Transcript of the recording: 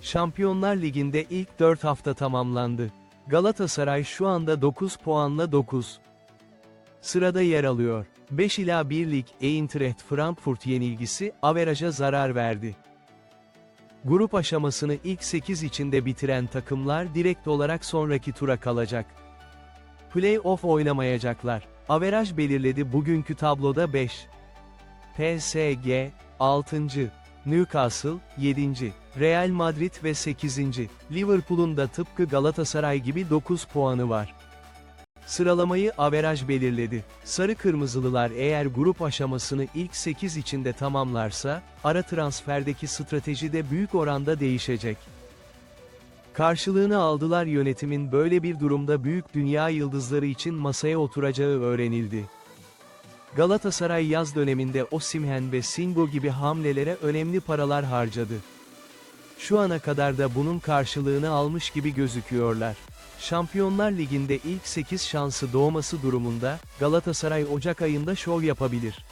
Şampiyonlar Ligi'nde ilk 4 hafta tamamlandı. Galatasaray şu anda 9 puanla 9. Sırada yer alıyor. 5 ila 1 lig Eintracht Frankfurt yenilgisi averaja zarar verdi. Grup aşamasını ilk 8 içinde bitiren takımlar direkt olarak sonraki tura kalacak. Play-off oynamayacaklar. Averaj belirledi bugünkü tabloda 5. PSG, 6. Newcastle, 7. Real Madrid ve 8. Liverpool'un da tıpkı Galatasaray gibi 9 puanı var. Sıralamayı averaj belirledi. Sarı Kırmızılılar eğer grup aşamasını ilk 8 içinde tamamlarsa, ara transferdeki strateji de büyük oranda değişecek. Karşılığını aldılar yönetimin böyle bir durumda büyük dünya yıldızları için masaya oturacağı öğrenildi. Galatasaray yaz döneminde Osimhen ve Singo gibi hamlelere önemli paralar harcadı. Şu ana kadar da bunun karşılığını almış gibi gözüküyorlar. Şampiyonlar Ligi'nde ilk 8 şansı doğması durumunda, Galatasaray Ocak ayında şov yapabilir.